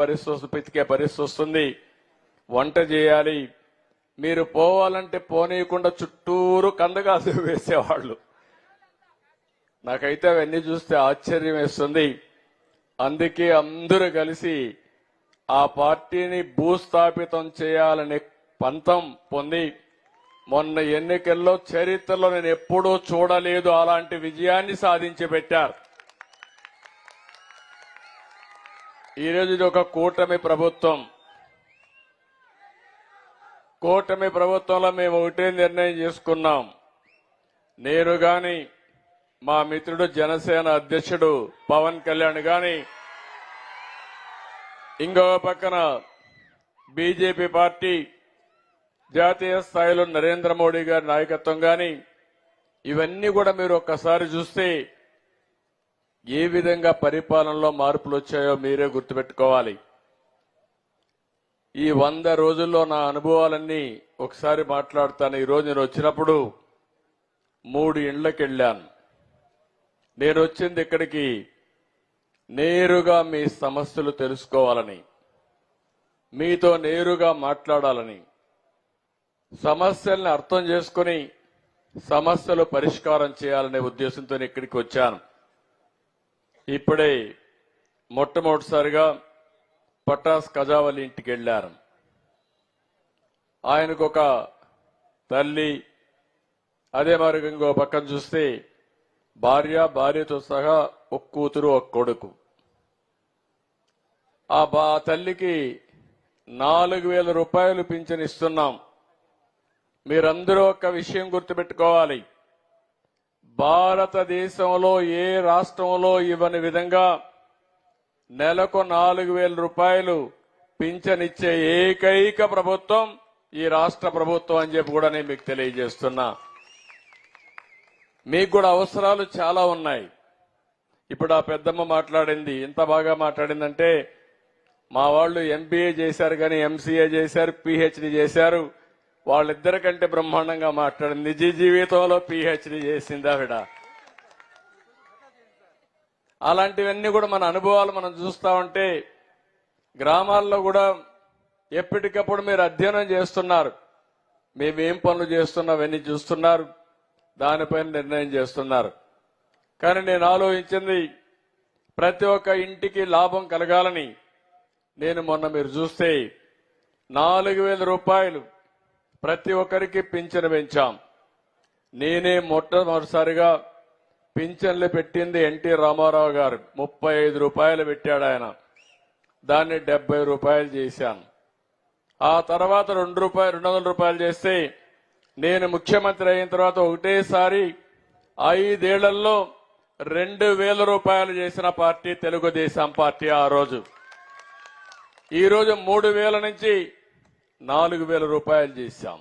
పరిస్థితి పెతికే పరిస్థితి వస్తుంది. వంట చేయాలి. మీరు పోవాలంటే పోనీయకుండా చుట్టూరు కందగాసు వేసేవాళ్ళు. నాకైతే అవన్నీ చూస్తే ఆశ్చర్యం వేస్తుంది. అందుకే అందరూ కలిసి ఆ పార్టీని భూస్థాపితం చేయాలనే పంతం పొంది మొన్న ఎన్నికల్లో చరిత్రలో నేను ఎప్పుడూ చూడలేదు అలాంటి విజయాన్ని సాధించి పెట్టారు ఈరోజు ఇది ఒక కూటమి ప్రభుత్వం. కూటమి ప్రభుత్వంలో మేము ఒకటే నిర్ణయం చేసుకున్నాం. నేను గాని మా మిత్రుడు జనసేన అధ్యక్షుడు పవన్ కళ్యాణ్ గాని ఇంకో పక్కన బీజేపీ పార్టీ జాతీయ స్థాయిలో నరేంద్ర మోడీ గారి నాయకత్వం గాని ఇవన్నీ కూడా మీరు ఒక్కసారి చూస్తే ఏ విధంగా పరిపాలనలో మార్పులు వచ్చాయో మీరే గుర్తుపెట్టుకోవాలి. ఈ వంద రోజుల్లో నా అనుభవాలన్నీ ఒకసారి మాట్లాడతాను. ఈరోజు నేను వచ్చినప్పుడు మూడు ఇండ్లకు వెళ్ళాను నేను వచ్చింది ఇక్కడికి నేరుగా మీ సమస్యలు తెలుసుకోవాలని మీతో నేరుగా మాట్లాడాలని సమస్యల్ని అర్థం చేసుకుని సమస్యలు పరిష్కారం చేయాలనే ఉద్దేశంతో ఇక్కడికి వచ్చాను. ఇప్పుడే మొట్టమొదటిసారిగా పటాస్ కజావలి ఇంటికి వెళ్ళారు. ఆయనకు ఒక తల్లి అదే మరి ఇంకో పక్కన చూస్తే భార్య భార్యతో సహా ఒక కూతురు ఒక కొడుకు. ఆ బా తల్లికి నాలుగు వేల రూపాయలు పింఛన్ ఇస్తున్నాం. మీరందరూ ఒక విషయం గుర్తుపెట్టుకోవాలి. భారతదేశంలో ఏ రాష్ట్రంలో ఇవ్వని విధంగా నెలకు నాలుగు వేల రూపాయలు పింఛనిచ్చే ఏకైక ప్రభుత్వం ఈ రాష్ట్ర ప్రభుత్వం అని చెప్పి కూడా నేను మీకు తెలియజేస్తున్నా. మీకు కూడా అవసరాలు చాలా ఉన్నాయి. ఇప్పుడు ఆ పెద్దమ్మ మాట్లాడింది. ఎంత బాగా మాట్లాడిందంటే మా వాళ్ళు ఎంబీఏ చేశారు కానీ ఎంసీఏ చేశారు పిహెచ్డి చేశారు. వాళ్ళిద్దరికంటే బ్రహ్మాండంగా మాట్లాడింది నిజ జీవితంలో పిహెచ్డి చేసింది ఆవిడ. అలాంటివన్నీ కూడా మన అనుభవాలు మనం చూస్తా ఉంటే గ్రామాల్లో కూడా ఎప్పటికప్పుడు మీరు అధ్యయనం చేస్తున్నారు. మేమేం పనులు చేస్తున్నావన్నీ చూస్తున్నారు. దానిపైన నిర్ణయం చేస్తున్నారు. కానీ నేను ఆలోచించింది ప్రతి ఒక్క ఇంటికి లాభం కలగాలని నేను మొన్న మీరు చూస్తే నాలుగు వేల రూపాయలు ప్రతి ఒక్కరికి పింఛను పెంచాం. నేనే మొట్టమొదటిసారిగా పింఛన్లు పెట్టింది ఎన్టీ రామారావు గారు. ముప్పై ఐదు రూపాయలు పెట్టాడు ఆయన. దాన్ని డెబ్బై రూపాయలు చేశాను. ఆ తర్వాత రెండు రూపాయలు రెండు వందల రూపాయలు చేస్తే నేను ముఖ్యమంత్రి అయిన తర్వాత ఒకటేసారి ఐదేళ్ళలో రెండు వేల రూపాయలు చేసిన పార్టీ తెలుగుదేశం పార్టీ ఆ రోజు. ఈరోజు మూడు వేల నుంచి నాలుగు వేల రూపాయలు చేశాం.